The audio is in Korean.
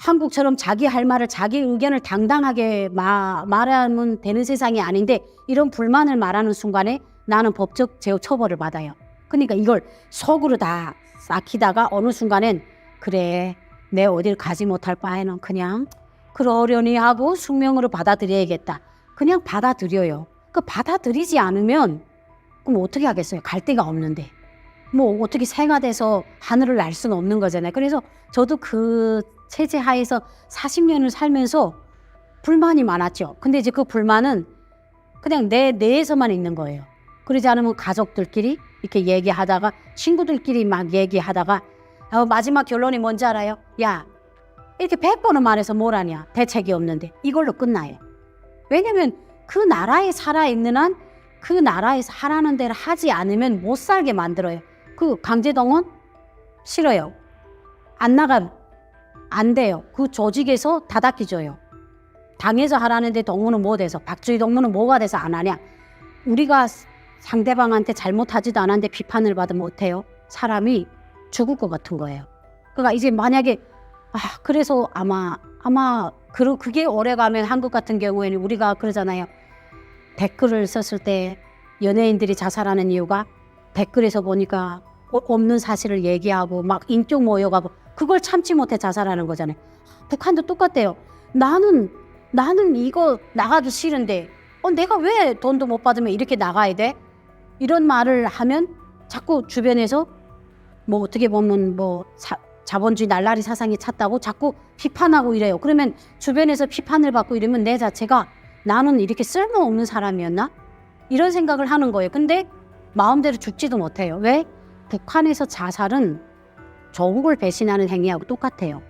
한국처럼 자기 할 말을 자기 의견을 당당하게 마, 말하면 되는 세상이 아닌데 이런 불만을 말하는 순간에 나는 법적 제어 처벌을 받아요. 그러니까 이걸 속으로 다 삭히다가 어느 순간엔 그래 내 어딜 가지 못할 바에는 그냥 그러려니 하고 숙명으로 받아들여야겠다. 그냥 받아들여요. 그 받아들이지 않으면 그럼 어떻게 하겠어요? 갈 데가 없는데. 뭐 어떻게 새가 돼서 하늘을 날 수는 없는 거잖아요. 그래서 저도 그 체제 하에서 40년을 살면서 불만이 많았죠. 근데 이제 그 불만은 그냥 내 내에서만 있는 거예요. 그러지 않으면 가족들끼리 이렇게 얘기하다가 친구들끼리 막 얘기하다가 어, 마지막 결론이 뭔지 알아요? 야 이렇게 백 번은 말해서 뭘 하냐 대책이 없는데 이걸로 끝나요. 왜냐면 그 나라에 살아 있는 한 그 나라에서 하라는 대로 하지 않으면 못 살게 만들어요. 그 강제동원 싫어요. 안 나가 안 돼요. 그 조직에서 다닥기줘요. 당에서 하라는데 동무는 뭐 돼서 박주희 동무는 뭐가 돼서 안 하냐? 우리가 상대방한테 잘못하지도 않았는데 비판을 받으면 어때요? 사람이 죽을 것 같은 거예요. 그러니까 이제 만약에 아 그래서 아마 아마 그 그게 오래가면 한국 같은 경우에는 우리가 그러잖아요. 댓글을 썼을 때 연예인들이 자살하는 이유가 댓글에서 보니까 어- 없는 사실을 얘기하고 막 인격 모욕하고 그걸 참지 못해 자살하는 거잖아요. 북한도 똑같대요. 나는 나는 이거 나가기 싫은데 어 내가 왜 돈도 못 받으면 이렇게 나가야 돼? 이런 말을 하면 자꾸 주변에서 뭐 어떻게 보면 뭐 자, 자본주의 날라리 사상이 찼다고 자꾸 비판하고 이래요. 그러면 주변에서 비판을 받고 이러면 내 자체가 나는 이렇게 쓸모없는 사람이었나? 이런 생각을 하는 거예요. 근데 마음대로 죽지도 못해요. 왜? 북한에서 자살은 조국을 배신하는 행위하고 똑같아요.